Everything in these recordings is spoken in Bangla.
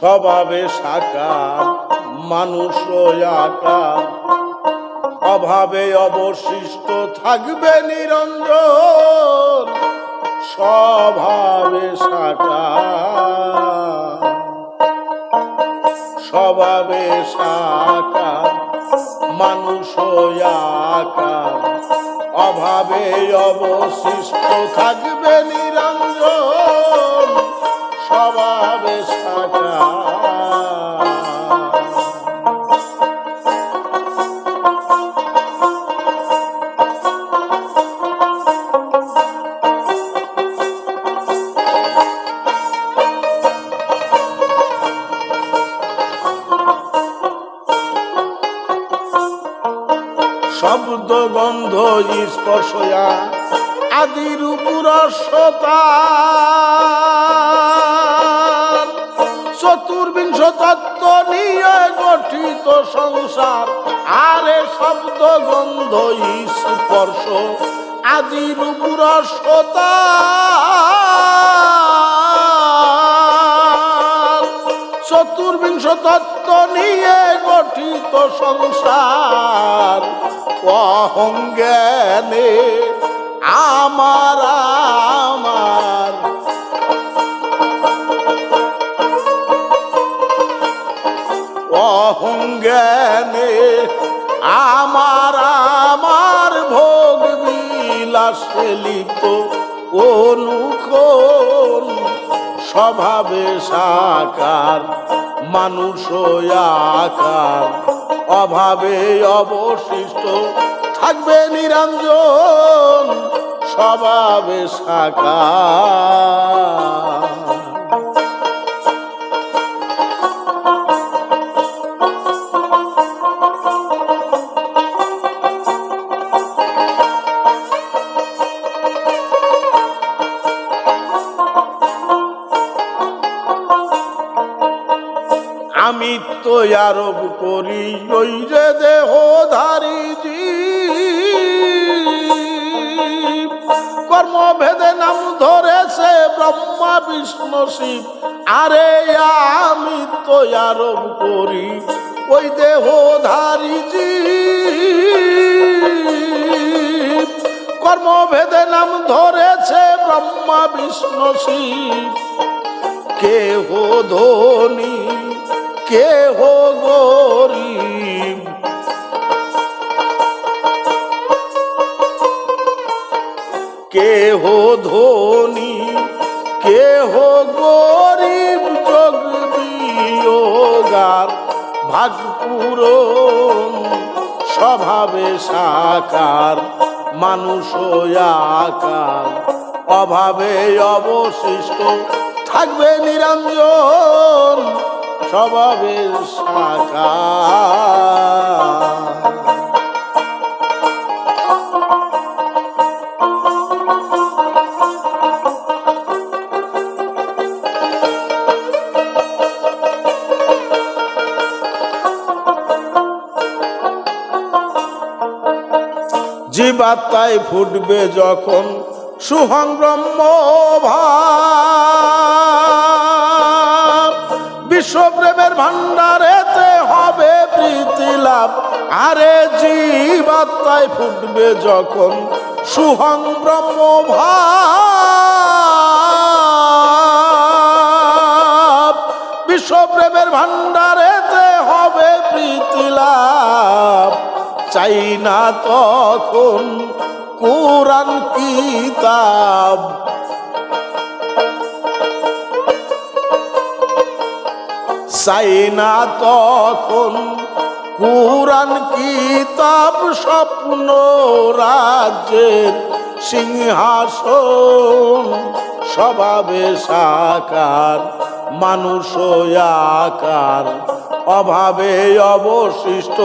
স্বভাবে সাকার মানুষ আকার অভাবে অবশিষ্ট থাকবে নিরঞ্জন, স্বভাবে সাকার স্বভাবে সাকার মানুষ অভাবে অবশিষ্ট থাকবে নিরঞ্জন স্বভাবে শব্দ গন্ধ স্পর্শয়া আদির পুরস্বতা চতুর্বিংশ তত্ত্ব নিয়ে গঠিত সংসার, আরে শব্দ গন্ধ স্পর্শ আদির পুরস্বতা চতুর্বিংশ তত্ত্ব নিয়ে গঠিত সংসার অহঙ্জ্ঞানে আমার আমার। অহঙ্জ্ঞানে আমার আমার ভোগ বিলাসে লিপ্ত অনুকোণ স্বভাবে সাকার, মানুষ আকার, অভাবে অবশিষ্ট থাকবে নিরঞ্জন। স্বভাবে সাকার আমি তো আরব করি ওই যে দেহধারী জীব। কর্মভেদে নাম ধরেছে ব্রহ্মা, বিষ্ণু, শিব। আরে আমি তো আরব করি, ওই দেহধারী জীব। কর্মভেদে নাম ধরেছে ব্রহ্মা, বিষ্ণু, শিব। কেহ ধনী, কেহ গরিব কেহ ধনী, কেহ গরিব যোগ বিয়োগার ভাগ পূরণ স্বভাবে সাকার, মানুষ আকার। অভাবে অবশিষ্ট থাকবে নিরঞ্জন, স্বভাবে সাকার। জীবাত্মায় ফুটবে যখন সুহং ব্রহ্ম বিশ্বপ্রেমের ভান্ডারেতে হবে প্রীতি লাভ। আরে জীবাত্মায় ফুটবে যখন সুহং ব্রহ্ম ভাব। বিশ্বপ্রেমের ভান্ডারেতে হবে প্রীতি লাভ। চাই না তখন কোরআন কিতাব। চাই না তখন কোরআন কিতাব স্বপ্ন রাজ্যের সিংহাসন, স্বভাবে সাকার, মানুষ আকার, অভাবে অবশিষ্ট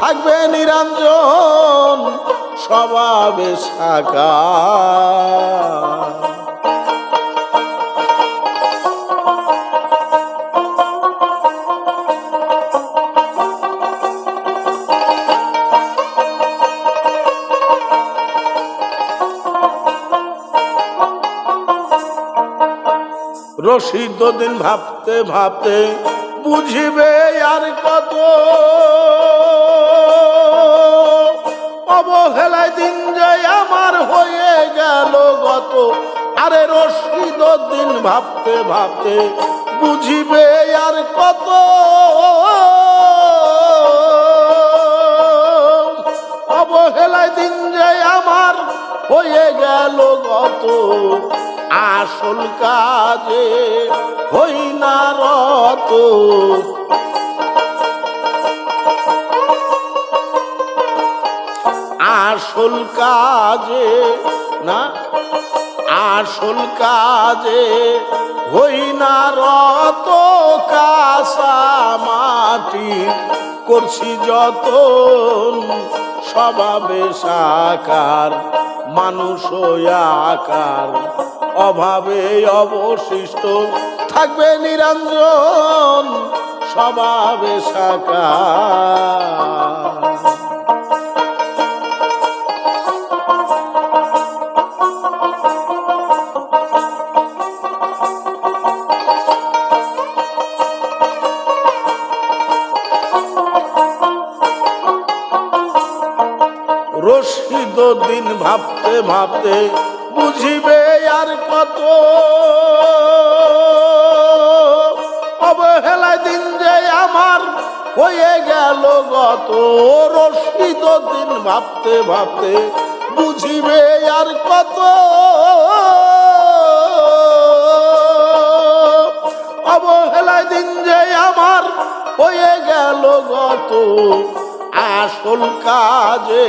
থাকবে নিরঞ্জন স্বভাবে রশিদ দিন ভাবতে ভাবতে বুঝিবে আর কত। অবহেলায় দিন যে আমার হয়ে গেল গত। আরে রশিদ দিন ভাবতে ভাবতে বুঝিবে আর কত। অবহেলায় দিন যে আমার হয়ে গেল গত। আসল কাজে হই না রত। আসল কাজে, না? আসল কাজে হই না রত কাসা মাটি, করছি যত স্বভাবে সাকার, মানুষ আকার, অভাবে অবশিষ্ট থাকবে নিরঞ্জন স্বভাবে সাকার। ভাবতে ভাবতে বুঝিবে আর কত। অবহেলায় দিন যে আমার হয়ে গেল গত। রশিদ দিন ভাবতে ভাবতে বুঝিবে আর কত। অবহেলায় দিন যে আমার হয়ে গেল গত। আসল কাজে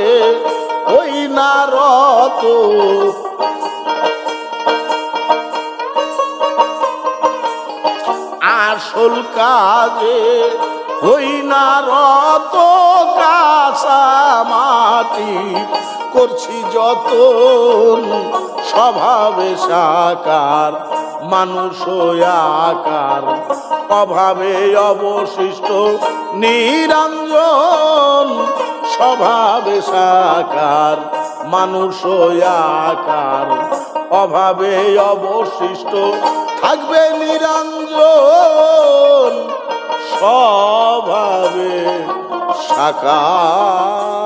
ওই না রত আসল কাজে হই না রত কাঁচা মাটি করছি যত স্বভাবে সাকার, মানুষ আকার। অভাবে অবশিষ্ট নিরঞ্জন স্বভাবে সাকার মানুষ আকার। অভাবে অবশিষ্ট থাকবে নিরঞ্জন স্বভাবে সাকার।